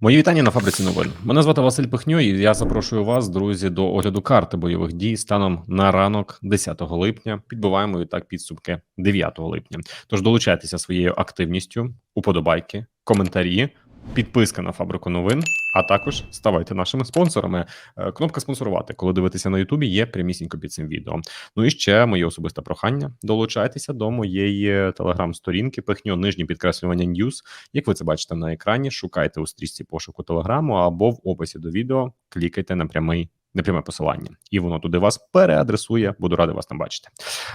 Мої вітання на фабриці новин. Мене звати Василь Пихньо, і я запрошую вас, друзі, до огляду карти бойових дій станом на ранок 10 липня. Підбиваємо так підсумки 9 липня. Тож долучайтеся своєю активністю, уподобайки, коментарі, підписка на фабрику новин. А також ставайте нашими спонсорами. Е, Кнопка спонсорувати, коли дивитеся на Ютубі, є прямісінько під цим відео. Ну і ще моє особисте прохання: долучайтеся до моєї телеграм-сторінки, пихньо нижнє підкреслювання News. Як ви це бачите на екрані, шукайте у стрічці пошуку телеграму або в описі до відео клікайте на прямий. На пряме посилання, і воно туди вас переадресує. Буду радий вас там бачити.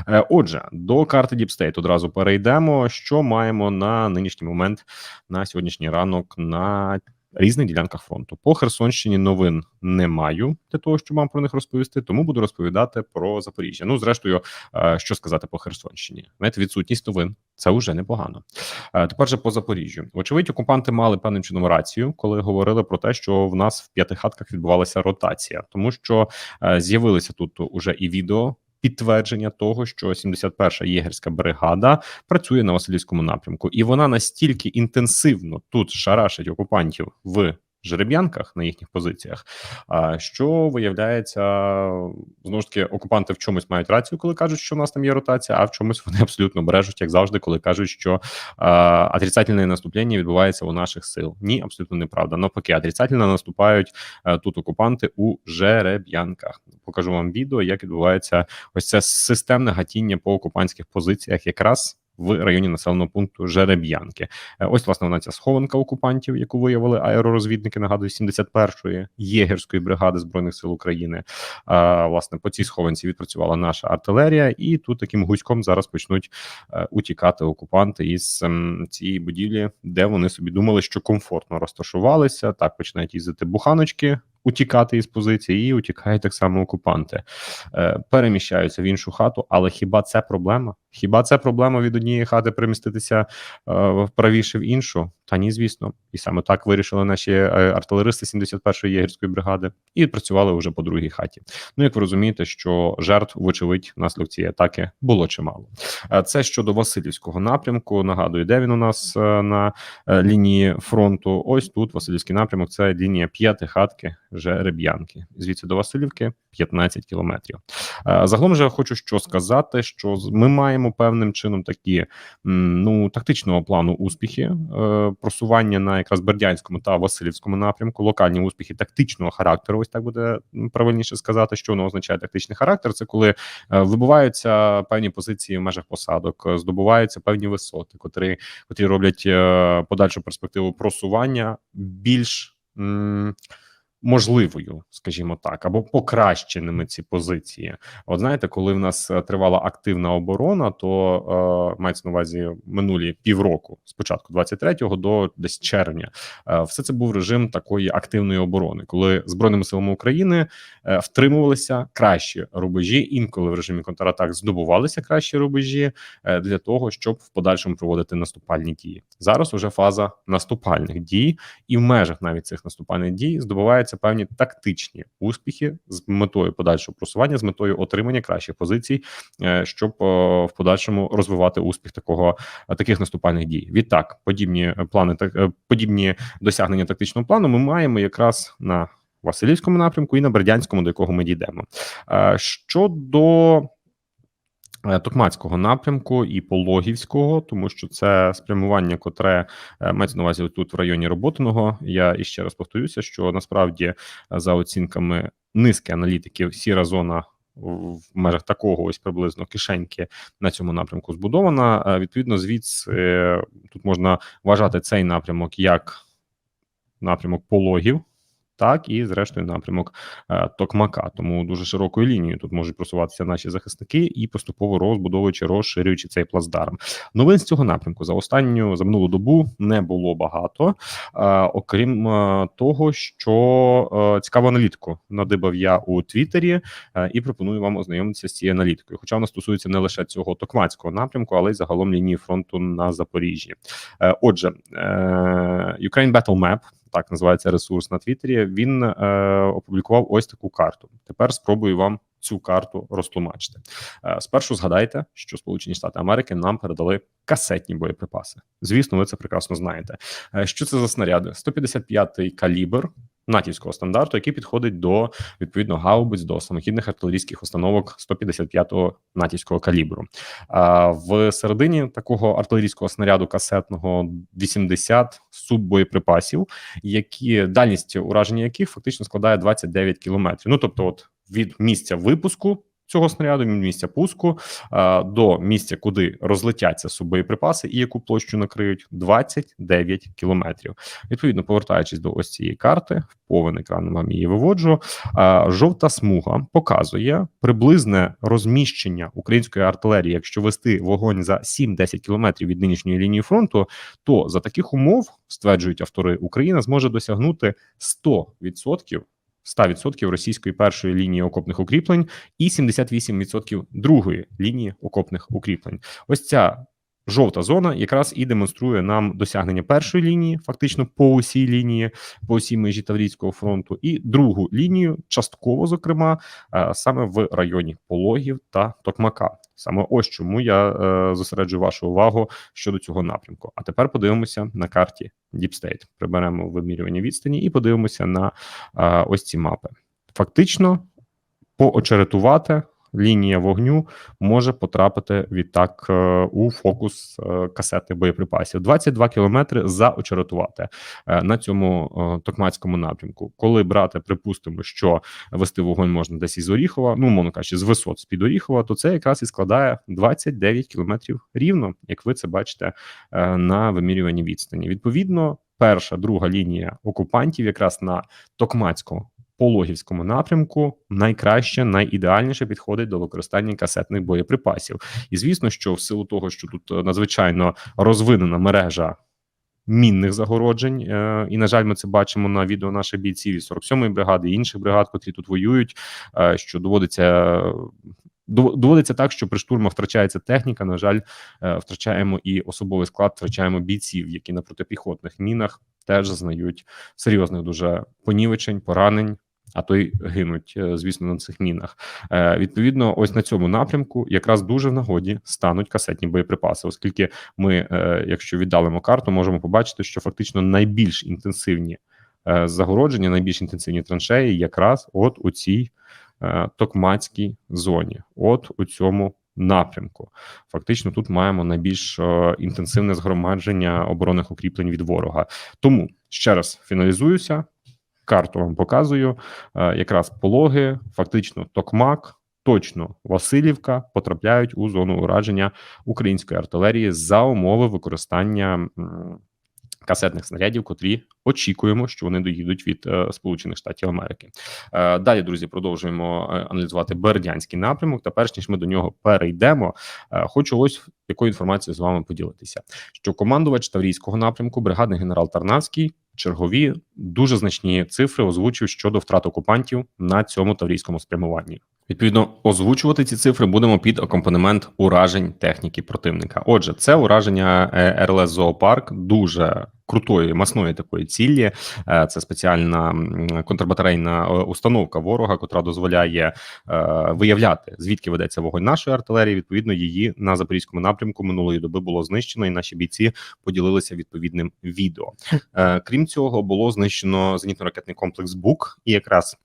Е, Отже, до карти Deep State одразу перейдемо. Що маємо на нинішній момент на сьогоднішній ранок на різних ділянках фронту. По Херсонщині новин не маю для того, щоб вам про них розповісти, тому буду розповідати про Запоріжжя. Ну, зрештою, е, що сказати по Херсонщині. Знаєте, відсутність новин це вже непогано. Е, Тепер же по Запоріжжю. Вочевидь, окупанти мали певним чином рацію, коли говорили про те, що в нас в п'ятихатках відбувалася ротація, тому що е, з'явилися тут уже і відео. Підтвердження того, що 71-ша єгерська бригада працює на Васильівському напрямку, і вона настільки інтенсивно тут шарашить окупантів в жереб'янках на їхніх позиціях, а що виявляється, знову ж таки, окупанти в чомусь мають рацію, коли кажуть, що в нас там є ротація, а в чомусь вони абсолютно бережуть, як завжди, коли кажуть, що отрицательне наступлення відбувається у наших сил. Ні, абсолютно неправда. Навпаки, отрицательно наступають а, тут окупанти у жереб'янках. Покажу вам відео, як відбувається ось це системне гатіння по окупантських позиціях, якраз в районі населеного пункту Жереб'янки. Е, Ось власне вона ця схованка окупантів, яку виявили аеророзвідники. Нагадую, 71-ї єгерської бригади збройних сил України. А, Власне, по цій схованці відпрацювала наша артилерія, і тут таким гуськом зараз почнуть е, утікати окупанти із ем, цієї будівлі, де вони собі думали, що комфортно розташувалися. Так починають їздити буханочки. Утікати із позиції і утікають так само окупанти, е, переміщаються в іншу хату. Але хіба це проблема? Хіба це проблема від однієї хати переміститися е, правіше в іншу? Та ні, звісно, і саме так вирішили наші е, артилеристи 71-ї єгерської бригади і працювали вже по другій хаті. Ну як ви розумієте, що жертв, вочевидь, внаслідок цієї атаки було чимало. Е, Це щодо Васильівського напрямку. Нагадую, де він у нас е, на лінії фронту. Ось тут Васильівський напрямок. Це лінія п'ятихатки Жереб'янки. Звідси до Васильівки 15 кілометрів. Загалом же хочу що сказати, що ми маємо певним чином такі ну тактичного плану успіхи, просування на якраз Бердянському та Васильівському напрямку, локальні успіхи тактичного характеру. Ось так буде правильніше сказати, що воно означає тактичний характер. Це коли вибуваються певні позиції в межах посадок, е, здобуваються певні висоти, котрі, котрі роблять е, подальшу перспективу просування більш. Можливою, скажімо так, або покращеними ці позиції. От знаєте, коли в нас е, тривала активна оборона, то е, мається на увазі минулі півроку, спочатку 23-го до десь червня, е, все це був режим такої активної оборони, коли збройними силами України е, втримувалися кращі рубежі, інколи в режимі контратак здобувалися кращі рубежі е, для того, щоб в подальшому проводити наступальні дії. Зараз уже фаза наступальних дій, і в межах навіть цих наступальних дій здобуваються певні тактичні успіхи з метою подальшого просування, з метою отримання кращих позицій, е, щоб е, в подальшому розвивати успіх такого е, таких наступальних дій. Відтак, подібні плани, так подібні досягнення тактичного плану ми маємо якраз на Васильівському напрямку і на Бердянському, до якого ми дійдемо. Щодо Токмацького напрямку і Пологівського, тому що це спрямування, котре е, мається на увазі тут в районі Роботиного. Я іще раз повторюся, що насправді е, за оцінками низки аналітиків, сіра зона в межах такого ось приблизно кишеньки на цьому напрямку збудована. Е, Відповідно, звідси е, тут можна вважати цей напрямок як напрямок пологів. Так, і зрештою напрямок е, Токмака. Тому дуже широкою лінією тут можуть просуватися наші захисники і поступово розбудовуючи, розширюючи цей плацдарм. Новин з цього напрямку за останню за минулу добу не було багато, е, окрім е, того, що цікаву аналітику надибав я у Твіттері і пропоную вам ознайомитися з цією аналітикою. Хоча вона стосується не лише цього токмацького напрямку, але й загалом лінії фронту на Запоріжжі. Отже, Ukraine Battle Map, так називається ресурс на Твіттері. Він е, опублікував ось таку карту. Тепер спробую вам цю карту розтлумачити. Е, Спершу згадайте, що Сполучені Штати Америки нам передали касетні боєприпаси. Звісно, ви це прекрасно знаєте. Е, Що це за снаряди? 155-й калібр натівського стандарту, який підходить до відповідно гаубиць до самохідних артилерійських установок 155-го натівського калібру. А в середині такого артилерійського снаряду касетного 80 суббоєприпасів, які дальність ураження яких фактично складає 29 кілометрів. Ну тобто, от від місця випуску. Цього снаряду від місця пуску до місця, куди розлетяться суббоєприпаси, і яку площу накриють 29 кілометрів. Відповідно, повертаючись до ось цієї карти, в повен екран вам її виводжу. Жовта смуга показує приблизне розміщення української артилерії. Якщо вести вогонь за 7-10 кілометрів від нинішньої лінії фронту, то за таких умов стверджують автори, Україна зможе досягнути 100% 100% російської першої лінії окопних укріплень і 78% другої лінії окопних укріплень. Ось ця жовта зона якраз і демонструє нам досягнення першої лінії, фактично по усій лінії, по усій межі Таврійського фронту, і другу лінію, частково, зокрема, е, саме в районі Пологів та Токмака. Саме ось чому я е, зосереджую вашу увагу щодо цього напрямку. А тепер подивимося на карті Deep State. Приберемо вимірювання відстані і подивимося на е, ось ці мапи. Фактично, поочеретувати лінія вогню може потрапити відтак е, у фокус е, касетних боєприпасів. 22 кілометри заочеретувати е, на цьому токмацькому напрямку. Коли брати, припустимо, що вести вогонь можна десь із Оріхова, ну мовно кажучи, з висот з під Оріхова, то це якраз і складає 29 кілометрів рівно, як ви це бачите на вимірюванні відстані. Відповідно, перша друга лінія окупантів якраз на токмацькому Пологівському напрямку найкраще, найідеальніше підходить до використання касетних боєприпасів. І звісно, що в силу того, що тут е, надзвичайно розвинена мережа мінних загороджень, е, і на жаль, ми це бачимо на відео наших бійців із 47-ї бригади і інших бригад, котрі тут воюють. е, Що доводиться доводиться так, що при штурмах втрачається техніка. На жаль, втрачаємо і особовий склад, втрачаємо бійців, які на протипіхотних мінах теж зазнають серйозних дуже понівечень, поранень. А то й гинуть, е, звісно, на цих мінах. Е, відповідно, ось на цьому напрямку якраз дуже в нагоді стануть касетні боєприпаси, оскільки ми, е, якщо віддалимо карту, можемо побачити, що фактично найбільш інтенсивні загородження, найбільш інтенсивні траншеї, якраз от у цій токмацькій зоні, от у цьому напрямку. Фактично, тут маємо найбільш е, інтенсивне згромадження оборонних укріплень від ворога. Тому ще раз фіналізуюся. Карту вам показую. Е, якраз пологи, фактично, Токмак, точно Васильівка потрапляють у зону ураження української артилерії за умови використання касетних снарядів, котрі очікуємо, що вони доїдуть від е, Сполучених Штатів Америки. Е, далі, друзі, продовжуємо е, аналізувати Бердянський напрямок. Та перш ніж ми до нього перейдемо, хочу ось якою інформацією з вами поділитися. Що командувач Таврійського напрямку, бригадний генерал Тарнавський, чергові дуже значні цифри озвучив щодо втрат окупантів на цьому таврійському спрямуванні. Відповідно, озвучувати ці цифри будемо під акомпанемент уражень техніки противника. Отже, це ураження е, РЛС Зоопарк дуже крутої масної такої цілі. Е, Це спеціальна контрбатарейна е, установка ворога, котра дозволяє виявляти звідки ведеться вогонь нашої артилерії. Відповідно, її на запорізькому напрямку минулої доби було знищено, і наші бійці поділилися відповідним відео. Крім цього, було знищено зенітно-ракетний комплекс БУК, і якраз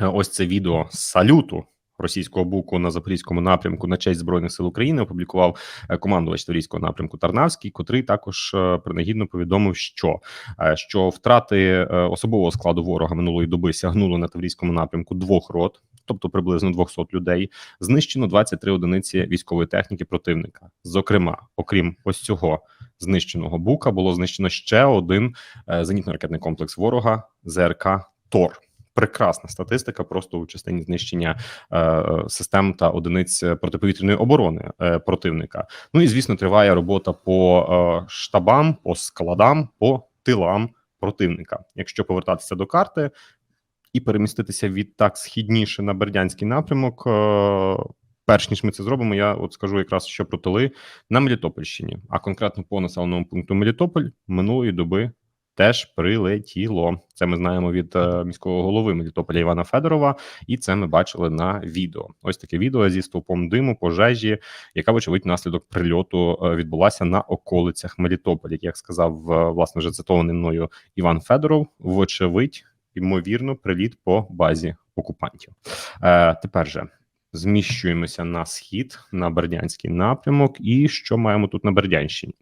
ось це відео салюту. Російського буку на запорізькому напрямку на честь збройних сил України опублікував е, командувач Таврійського напрямку Тарнавський, котрий також е, принагідно повідомив, що е, що втрати особового складу ворога минулої доби сягнули на Таврійському напрямку двох рот, тобто приблизно 200 людей. Знищено 23 одиниці військової техніки противника. Зокрема, окрім ось цього знищеного бука, було знищено ще один зенітно-ракетний комплекс ворога ЗРК Тор. Прекрасна статистика, просто у частині знищення е, систем та одиниць протиповітряної оборони е, противника. Ну і звісно, триває робота по е, штабам, по складам, по тилам противника. Якщо повертатися до карти і переміститися відтак східніше на Бердянський напрямок. Е, Перш ніж ми це зробимо, я от скажу якраз що про тили на Мелітопольщині, а конкретно по населеному пункту Мелітополь минулої доби теж прилетіло. Це ми знаємо від е, міського голови Мелітополя Івана Федорова, і це ми бачили на відео. Ось таке відео зі стовпом диму, пожежі, яка, вочевидь, наслідок прильоту е, відбулася на околицях Мелітополя. Як сказав е, власне вже цитований мною Іван Федоров, вочевидь, ймовірно, приліт по базі окупантів. Е, Тепер же. Зміщуємося на схід на Бердянський напрямок, і що маємо тут на Бердянщині?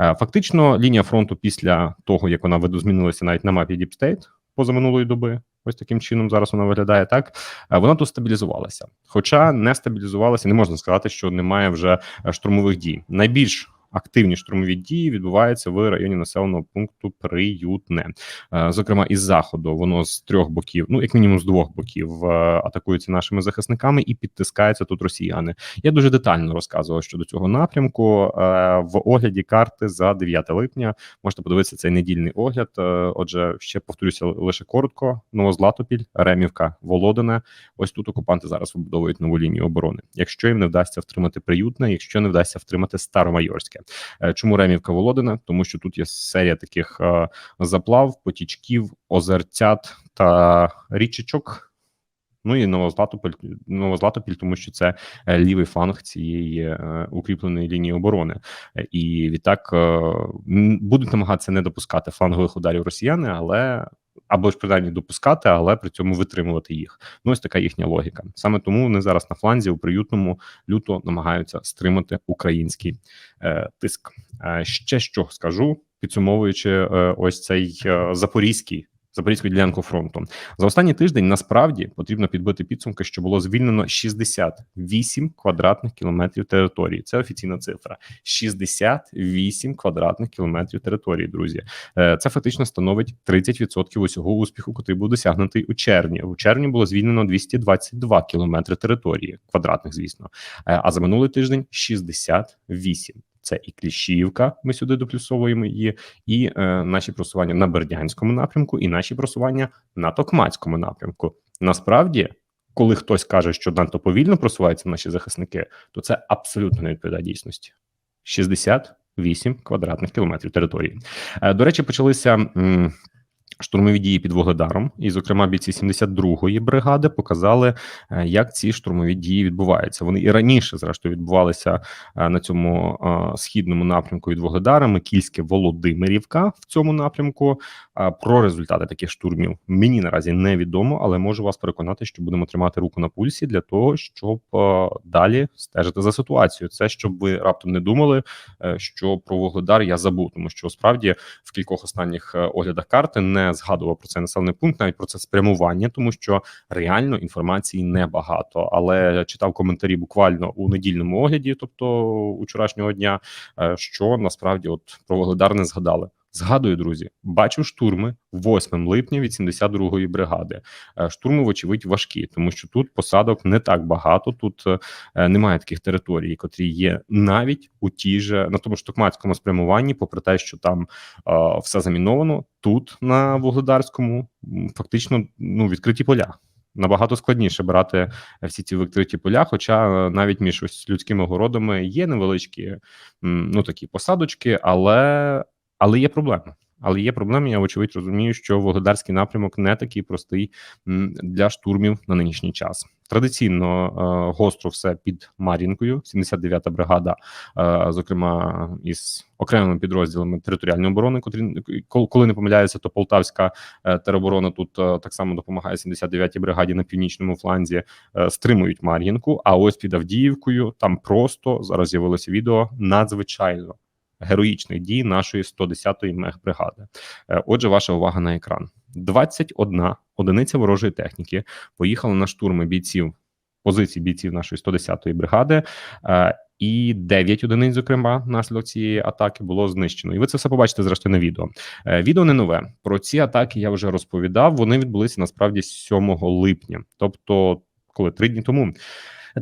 Е, Фактично, лінія фронту після того, як вона видозмінилася навіть на мапі Діпстейт позаминулої доби. Ось таким чином зараз вона виглядає так. Е, Вона тут стабілізувалася, хоча не стабілізувалася, не можна сказати, що немає вже е, штурмових дій. Найбільш активні штурмові дії відбуваються в районі населеного пункту Приютне. Е, Зокрема, із заходу воно з трьох боків, ну як мінімум з двох боків, е, атакується нашими захисниками і підтискаються тут росіяни. Я дуже детально розказував щодо цього напрямку е, в огляді карти за 9 липня. Можете подивитися цей недільний огляд. Отже, ще повторюся лише коротко: Новозлатопіль, Ремівка, Володине. Ось тут окупанти зараз вибудовують нову лінію оборони. Якщо їм не вдасться втримати приютне, якщо не вдасться втримати Старомайорське. Е, Чому Ремівка Володина? Тому що тут є серія таких е, заплав, потічків, озерцят та річечок. Ну і Новозлатопіль, Новозлатопіль, тому що це е, лівий фланг цієї укріпленої лінії оборони, і відтак будуть намагатися не допускати флангових ударів росіяни, але або ж принаймні допускати, але при цьому витримувати їх. Ну ось така їхня логіка. Саме тому вони зараз на фланзі у приютному люто намагаються стримати український е, тиск. Е, ще що скажу, підсумовуючи е, ось цей е, запорізький. Запорізьку ділянку фронту за останній тиждень насправді потрібно підбити підсумки, що було звільнено 68 квадратних кілометрів території. Це офіційна цифра: 68 квадратних кілометрів території. Друзі, Е, це фактично становить 30% усього успіху, який був досягнутий у червні. У червні було звільнено 222 кілометри території квадратних, звісно. Е, А за минулий тиждень 68. Це і Кліщівка, ми сюди доплюсовуємо її, і е, наші просування на Бердянському напрямку, і наші просування на Токмацькому напрямку. Насправді, коли хтось каже, що надто повільно просуваються наші захисники, то це абсолютно не відповідає дійсності. 68 квадратних кілометрів території. Е, До речі, почалися. Штурмові дії під Вогледаром, і, зокрема, бійці 72-ї бригади показали, е, як ці штурмові дії відбуваються. Вони і раніше, зрештою, відбувалися е, на цьому е, східному напрямку від Вогледара, Микільське, Володимирівка в цьому напрямку. Про результати таких штурмів мені наразі невідомо, але можу вас переконати, що будемо тримати руку на пульсі для того, щоб далі стежити за ситуацією. Це щоб ви раптом не думали, е, що про Вугледар я забув, тому що справді в кількох останніх е, оглядах карти не згадував про цей населений пункт, навіть про це спрямування, тому що реально інформації небагато. Але читав коментарі буквально у недільному огляді, тобто учорашнього дня, е, що насправді от про Вугледар не згадали. Згадую, друзі, бачу штурми 8 липня від 72-ї бригади. Е, Штурми, вочевидь, важкі, тому що тут посадок не так багато. Тут е, немає таких територій, котрі є навіть у тій же на тому ж спрямуванні, попри те, що там е, все заміновано. Тут на вугледарському фактично ну відкриті поля. Набагато складніше брати всі ці відкриті поля, хоча навіть між ось людськими городами є невеличкі ну такі посадочки, але, але є проблеми. Але є проблеми. Я вочевидь розумію, що Вугледарський напрямок не такий простий для штурмів на нинішній час. Традиційно е, гостро все під Мар'їнкою, 79-та бригада, е, зокрема із окремими підрозділами територіальної оборони, котрі коли не помиляюся, то Полтавська е, тероборона тут е, так само допомагає 79-й бригаді на північному фланзі, е, стримують Мар'їнку. А ось під Авдіївкою там просто зараз з'явилося відео надзвичайно героїчних дій нашої 110-ї мехбригади. Е, Отже, ваша увага на екран: 21 одиниця ворожої техніки поїхала на штурми бійців позицій бійців нашої 110-ї бригади. е, І 9 одиниць, зокрема, наслідок цієї атаки було знищено. І ви це все побачите зрештою на відео. Е, Відео не нове. Про ці атаки я вже розповідав. Вони відбулися насправді 7 липня, тобто коли три дні тому.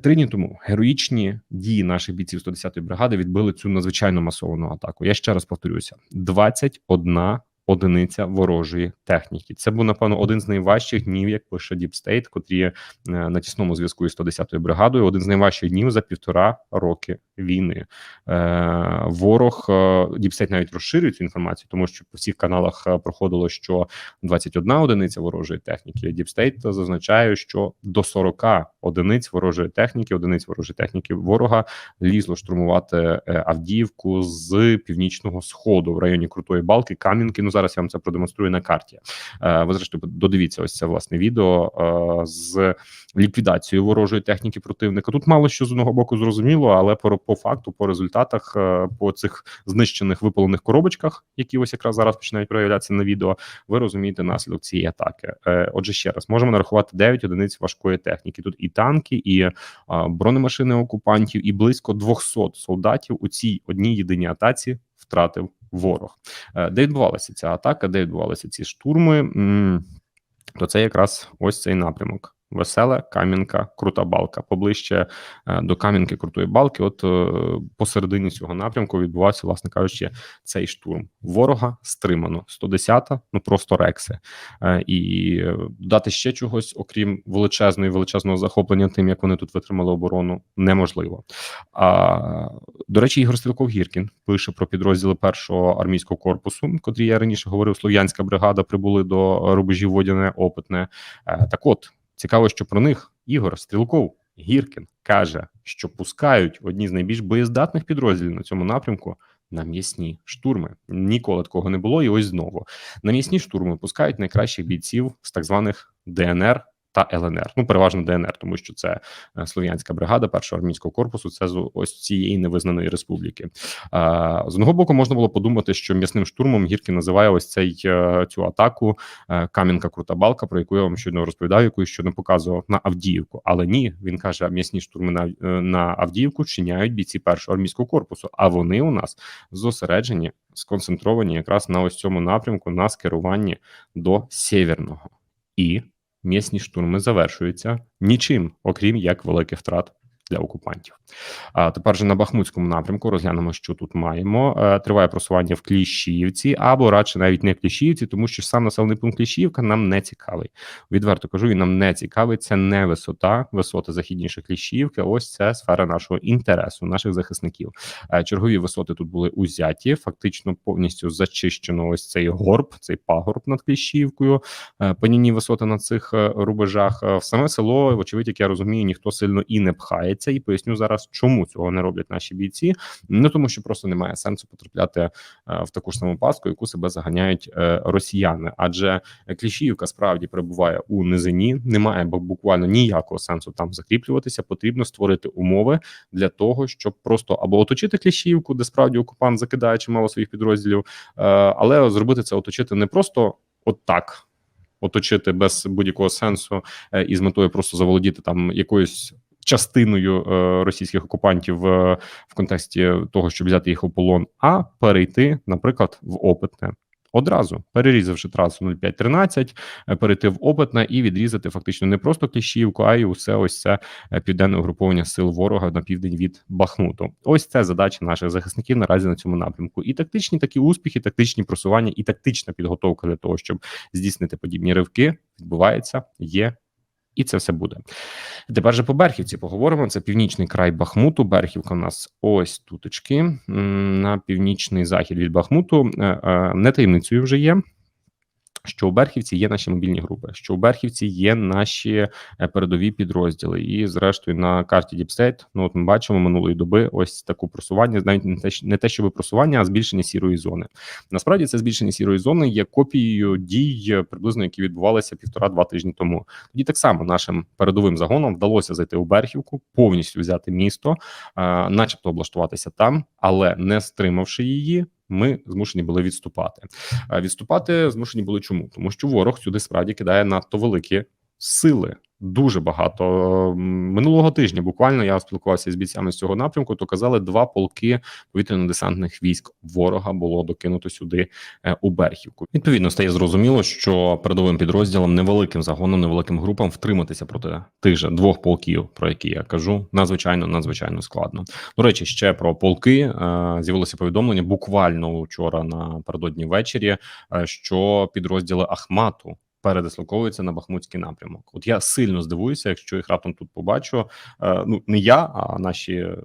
Три дні тому героїчні дії наших бійців 110-ї бригади відбили цю надзвичайно масовану атаку. Я ще раз повторюся: 21 одиниця ворожої техніки. Це був напевно один з найважчих днів, як пише Діпстейт, котрі е, на тісному зв'язку із 110-ю бригадою. Один з найважчих днів за півтора роки війни. Е, Ворог е, Діпстейт навіть розширює цю інформацію, тому що по всіх каналах е, проходило, що 21 одиниця ворожої техніки. Діпстейт зазначає, що до 40 одиниць ворожої техніки, одиниць ворожої техніки ворога лізло штурмувати е, Авдіївку з північного сходу в районі Крутої Балки, Кам'янки. Ну зараз я вам це продемонструю на карті. Е, Ви зрештою додивіться ось це власне відео е, з ліквідацією ворожої техніки противника. Тут мало що з одного боку зрозуміло, але по, по факту, по результатах, е, по цих знищених випалених коробочках, які ось якраз зараз починають проявлятися на відео, ви розумієте наслідок цієї атаки. Е, Отже, ще раз можемо нарахувати 9 одиниць важкої техніки. Тут і танки, і бронемашини окупантів, і близько 200 солдатів у цій одній єдиній атаці втратив ворог. Е, Де відбувалася ця атака? Де відбувалися ці штурми? То це якраз ось цей напрямок. Веселе, Кам'янка, Крута Балка. Поближче е, до Кам'янки Крутої Балки. От е, посередині цього напрямку відбувався, власне кажучи, цей штурм. Ворога стримано. 110-та, ну просто рекси. Е, І дати ще чогось, окрім величезної величезного захоплення, тим як вони тут витримали оборону, неможливо. А до речі, Ігор Стрілков Гіркін пише про підрозділи першого армійського корпусу, котрі я раніше говорив, слов'янська бригада прибули до рубежів Водяне Опитне. Так, от цікаво, що про них Ігор Стрілков Гіркін каже, що пускають одні з найбільш боєздатних підрозділів на цьому напрямку. На м'ясні штурми ніколи такого не було, і ось знову на м'ясні штурми пускають найкращих бійців з так званих ДНР та ЛНР. Ну переважно ДНР, тому що це е, слов'янська бригада першого армійського корпусу. Це з ось цієї невизнаної республіки. З одного боку можна було подумати, що м'ясним штурмом Гіркін називає ось цей е, цю атаку е, Кам'янка Крута Балка, про яку я вам щойно розповідав, яку я щойно показував на Авдіївку. Але ні, він каже, м'ясні штурми на, на Авдіївку чиняють бійці першого армійського корпусу. А вони у нас зосереджені, сконцентровані якраз на ось цьому напрямку на скеруванні до Сєвєрного. І м'ясні штурми завершуються нічим, окрім як великих втрат для окупантів. А тепер же на Бахмутському напрямку розглянемо, що тут маємо. Е, Триває просування в Кліщіївці, або радше навіть не в Кліщіївці, тому що сам населений пункт Кліщіївка нам не цікавий. Відверто кажу, він нам не цікавий. Це не висота, висоти західніше Кліщіївки. Ось це сфера нашого інтересу, наших захисників. Е, Чергові висоти тут були узяті. Фактично повністю зачищено ось цей горб, цей пагорб над Кліщіївкою. Е, Панівні висоти на цих рубежах. В саме село, вочевидь, як я розумію, ніхто сильно і не пхається. І поясню зараз, чому цього не роблять наші бійці. Ну тому, що просто немає сенсу потрапляти е, в таку ж саму пастку, яку себе заганяють е, росіяни. Адже Кліщіївка справді перебуває у низині, немає буквально ніякого сенсу там закріплюватися. Потрібно створити умови для того, щоб просто або оточити Кліщіївку, де справді окупант закидає чимало своїх підрозділів, е, але зробити це оточити не просто от так. Оточити без будь-якого сенсу і з метою просто заволодіти там якоюсь частиною е, російських окупантів е, в контексті того, щоб взяти їх у полон, а перейти, наприклад, в опитне. Одразу перерізавши трасу 0513, е, перейти в опитне і відрізати фактично не просто Кліщівку, а й усе ось це південне угруповання сил ворога на південь від Бахмуту. Ось це задача наших захисників наразі на цьому напрямку. І тактичні такі успіхи, тактичні просування, і тактична підготовка для того, щоб здійснити подібні ривки, відбувається, є. І це все буде. Тепер же по Берхівці поговоримо. Це північний край Бахмуту. Берхівка у нас ось туточки на північний захід від Бахмуту. Е, е, Не таємницею вже є. Що у Берхівці є наші мобільні групи, що у Берхівці є наші е, передові підрозділи, і зрештою на карті Діпстейт, ну от ми бачимо минулої доби ось таку просування, навіть не те, не те, щоб просування, а збільшення сірої зони. Насправді це збільшення сірої зони є копією дій, е, приблизно які відбувалися півтора-два тижні тому. Тоді так само нашим передовим загонам вдалося зайти у Берхівку, повністю взяти місто, е, начебто облаштуватися там, але не стримавши її. Ми змушені були відступати. А Відступати змушені були чому? Тому що ворог сюди справді кидає надто великі сили. Дуже багато минулого тижня. Буквально я спілкувався з бійцями з цього напрямку. То казали, два полки повітряно-десантних військ ворога було докинуто сюди е, у Берхівку. Відповідно, стає зрозуміло, що передовим підрозділам, невеликим загоном, невеликим групам втриматися проти тих же двох полків, про які я кажу, надзвичайно надзвичайно складно. До речі, ще про полки е, з'явилося повідомлення буквально вчора напередодні ввечері, е, що підрозділи Ахмату передислоковуються на Бахмутський напрямок. От я сильно здивуюся, якщо їх раптом тут побачу. Е, ну не я, а наші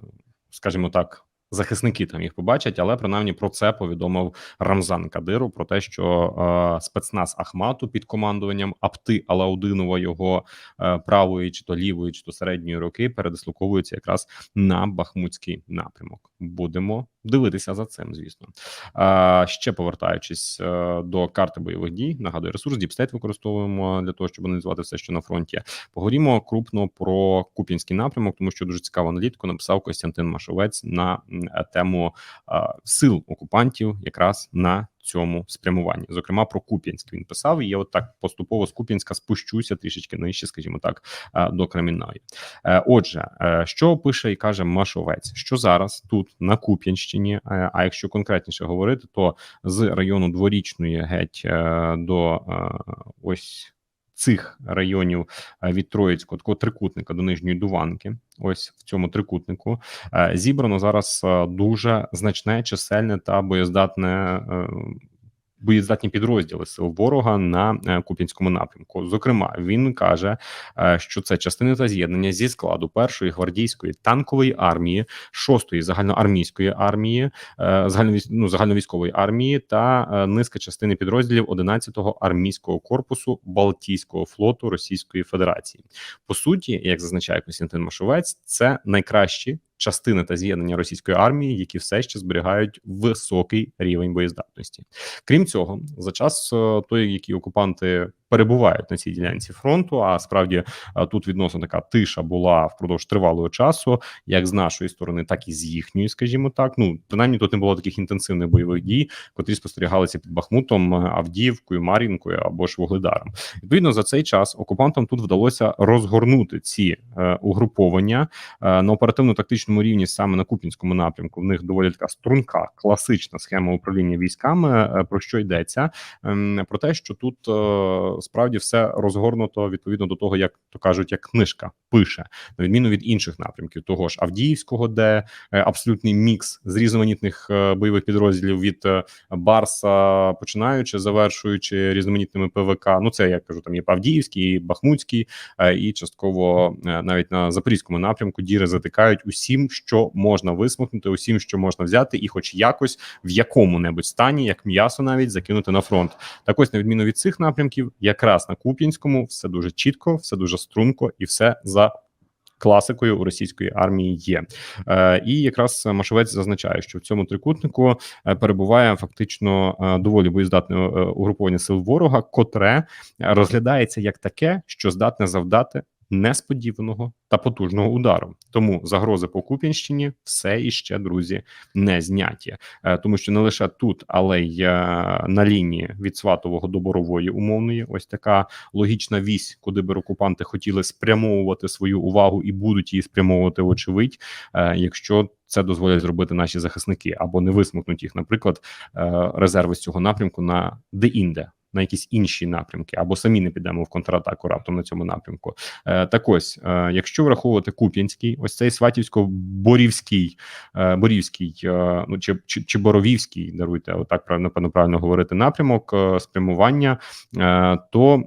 скажімо так. Захисники там їх побачать, але принаймні про це повідомив Рамзан Кадиров про те, що е, спецназ Ахмату під командуванням Апти Алаудинова його е, правої, чи то лівої, чи то середньої руки передислоковується якраз на Бахмутський напрямок. Будемо дивитися за цим, звісно. А ще повертаючись е, до карти бойових дій, нагадую, ресурс Діпстейт використовуємо для того, щоб аналізувати все, що на фронті. Поговоримо крупно про Куп'янський напрямок, тому що дуже цікаву аналітику написав Костянтин Машовець на е, тему е, сил окупантів, якраз на цьому спрямуванні. Зокрема, про Куп'янськ він писав. І я от так поступово з Куп'янська спущуся трішечки нижче, скажімо так, е, до Кремінної. Е, Отже, е, що пише і каже Машовець, що зараз тут на Куп'янщині, е, а якщо конкретніше говорити, то з району дворічної геть е, до е, ось. Цих районів е, від Троїцького такого трикутника до нижньої Дуванки, ось в цьому трикутнику. Е, зібрано зараз е, дуже значне чисельне та боєздатне боєздатні підрозділи сил ворога на е, Куп'янському напрямку. Зокрема, він каже, е, що це частини та з'єднання зі складу першої гвардійської танкової армії, шостої загальноармійської армії, е, загальновійськ, ну, загальновійськової армії та низка частини підрозділів 11-го армійського корпусу Балтійського флоту Російської Федерації. По суті, як зазначає Костянтин Машовець, це найкращі частини та з'єднання російської армії, які все ще зберігають високий рівень боєздатності. Крім цього, за час е, той, які окупанти перебувають на цій ділянці фронту, а справді е, тут відносно така тиша була впродовж тривалого часу, як з нашої сторони, так і з їхньої, скажімо так. Ну принаймні тут не було таких інтенсивних бойових дій, котрі спостерігалися під Бахмутом, е, Авдіївкою, Мар'їнкою або ж Вугледаром. Відповідно за цей час окупантам тут вдалося розгорнути ці е, угруповання е, на оперативно-тактичному рівні саме на Купінському напрямку. В них доволі така струнка, класична схема управління військами. Е, Про що йдеться? Ем, Про те, що тут е, справді все розгорнуто відповідно до того, як то кажуть, як книжка пише, на відміну від інших напрямків, того ж Авдіївського, де е, абсолютний мікс з різноманітних е, бойових підрозділів від е, Барса, починаючи, завершуючи різноманітними ПВК. Ну це я кажу, там є Авдіївський, і Бахмутський, і частково навіть на запорізькому напрямку діри затикають усім, що можна висмикнути, усім, що можна взяти, і, хоч якось в якому-небудь стані, як м'ясо, навіть закинути на фронт. Так ось на відміну від цих напрямків, якраз на Куп'янському все дуже чітко, все дуже струнко і все за. Класикою у російської армії є, е, і якраз Машовець зазначає, що в цьому трикутнику е, перебуває фактично е, доволі боєздатне угруповання сил ворога, котре розглядається як таке, що здатне завдати несподіваного та потужного удару. Тому загрози по Куп'янщині все іще, друзі, не зняті, Е, тому що не лише тут, але й е, на лінії від Сватового до Борової умовної, ось така логічна вісь, куди би окупанти хотіли спрямовувати свою увагу і будуть її спрямовувати, очевидь, е, якщо це дозволять зробити наші захисники або не висмикнуть їх, наприклад, резерви з цього напрямку на де-інде. На якісь інші напрямки, або самі не підемо в контратаку раптом на цьому напрямку. Е, так ось, е, якщо враховувати Куп'янський, ось цей Сватівсько-Борівський, е, Борівський, ну чи, чи, Боровівський, даруйте, отак правильно правильно говорити напрямок спрямування, то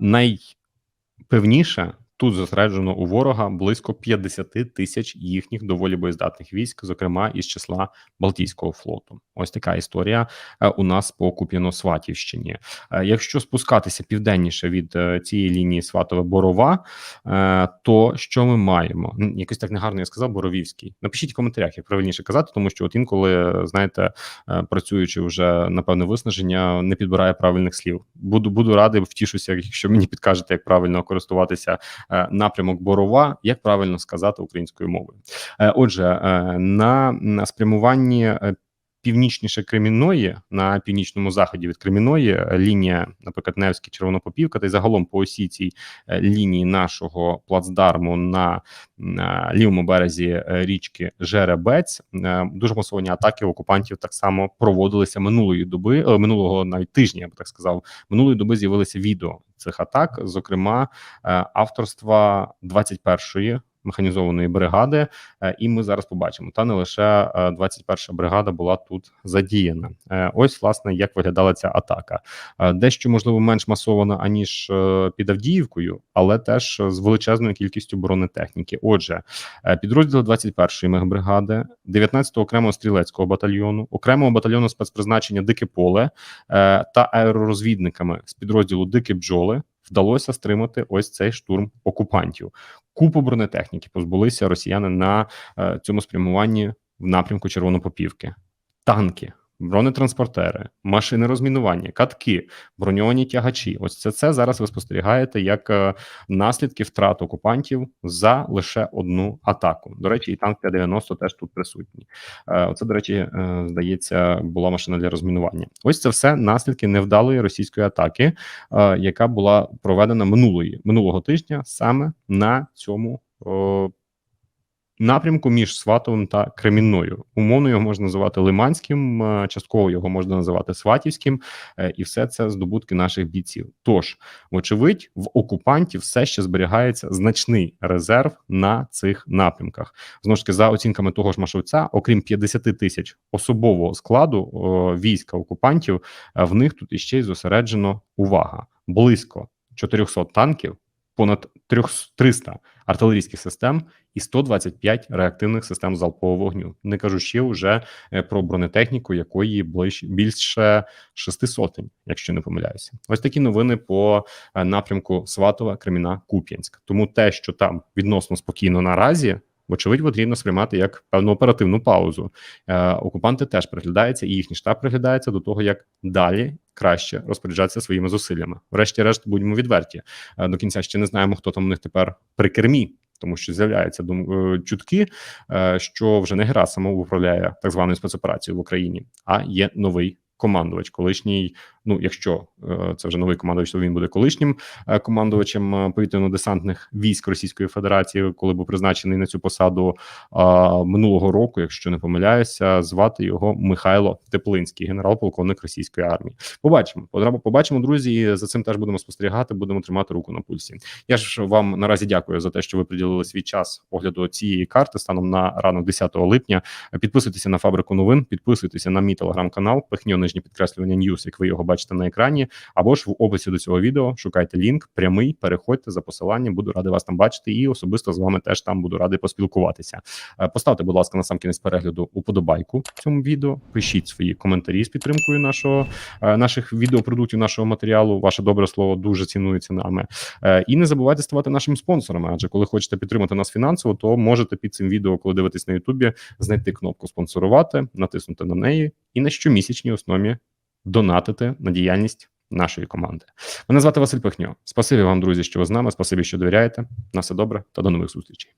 найпевніше тут зосереджено у ворога близько 50 тисяч їхніх доволі боєздатних військ, зокрема із числа Балтійського флоту. Ось така історія е, у нас по Куп'яно-Сватівщині. Е, Якщо спускатися південніше від е, цієї лінії Сватове-Борова, е, то що ми маємо? Якось так негарно я сказав, Боровівський. Напишіть в коментарях, як правильніше казати, тому що от інколи, знаєте, працюючи вже на певне виснаження, не підбирає правильних слів. Буду буду радий, втішуся, якщо мені підкажете, як правильно користуватися напрямок Борова, як правильно сказати українською мовою. Е, Отже, е, на спрямуванні. Північніше Кремінної на північному заході від Креміної е, лінія, наприклад, Невський Червонопопівка, та й загалом по осі цій е, лінії нашого плацдарму на, на лівому березі е, річки Жеребець. Дуже масовані атаки окупантів так само проводилися минулої доби, минулого навіть тижня, я би так сказав. Минулої доби з'явилися відео цих атак, зокрема авторства 21-ї механізованої бригади, е, і ми зараз побачимо. Та не лише е, 21 бригада була тут задіяна. Е, Ось власне як виглядала ця атака. Дещо можливо менш масована аніж під Авдіївкою, але теж з величезною кількістю бронетехніки. Отже, підрозділи 21-ї мехбригади, 19-го окремого стрілецького батальйону, окремого батальйону спецпризначення Дике поле та аеророзвідниками з підрозділу Дикі бджоли вдалося стримати ось цей штурм окупантів. Купу бронетехніки позбулися росіяни на е, цьому спрямуванні в напрямку Червонопопівки. Танки, бронетранспортери, машини розмінування, катки, броньовані тягачі. Ось це це зараз ви спостерігаєте як е, наслідки втрат окупантів за лише одну атаку. До речі, і танк 590 теж тут присутній. Е, Оце, до речі, е, здається, була машина для розмінування. Ось це все наслідки невдалої російської атаки, яка була проведена минулої минулого тижня саме на цьому. Напрямку між Сватовим та Кремінною. Умовно його можна називати Лиманським, е, частково його можна називати Сватівським, е, і все це здобутки наших бійців. Тож, вочевидь, в окупантів все ще зберігається значний резерв на цих напрямках. Знову ж таки, за оцінками того ж Машовця, окрім 50 тисяч особового складу війська окупантів, е, в них тут іще й зосереджено увага близько 400 танків, понад 300 артилерійських систем і 125 реактивних систем залпового вогню. Не кажу ще вже е, про бронетехніку, якої ближче більше шести сотень, якщо не помиляюся. Ось такі новини по е, напрямку Сватова, Креміна, Куп'янськ. Тому те, що там відносно спокійно наразі. Вочевидь, потрібно сприймати як певну оперативну паузу. Е, окупанти теж приглядаються, і їхній штаб приглядається до того, як далі краще розпоряджатися своїми зусиллями. Врешті-решт, будьмо відверті. Е, до кінця ще не знаємо, хто там у них тепер при кермі, тому що з'являються е, чутки, е, що вже не Герасимов управляє так званою спецоперацією в Україні, а є новий командувач, колишній. Ну, якщо е, це вже новий командувач, то він буде колишнім е, командувачем е, повітряно-десантних військ Російської Федерації, коли був призначений на цю посаду минулого року, якщо не помиляюся, звати його Михайло Теплинський, генерал-полковник російської армії. Побачимо, побачимо, друзі. і За цим теж будемо спостерігати, будемо тримати руку на пульсі. Я ж вам наразі дякую за те, що ви приділили свій час огляду цієї карти станом на ранок 10 липня. Підписуйтеся на фабрику новин, підписуйтеся на мій телеграм-канал, пихньо нижнє підкреслювання Ньюс, як ви його бачите на екрані, або ж в описі до цього відео шукайте лінк, прямий, переходьте за посиланням. Буду радий вас там бачити, і особисто з вами теж там буду радий поспілкуватися. Е, Поставте, будь ласка, на сам кінець перегляду уподобайку цьому відео. Пишіть свої коментарі з підтримкою нашого е, наших відеопродуктів, нашого матеріалу. Ваше добре слово дуже цінується нами. Е, І не забувайте ставати нашими спонсорами. Адже коли хочете підтримати нас фінансово, то можете під цим відео, коли дивитесь на Ютубі, знайти кнопку спонсорувати, натиснути на неї і на щомісячній основі донатити на діяльність нашої команди. Мене звати Василь Пихньо. Спасибі вам, друзі, що ви з нами. Спасибі, що довіряєте. На все добре та до нових зустрічей.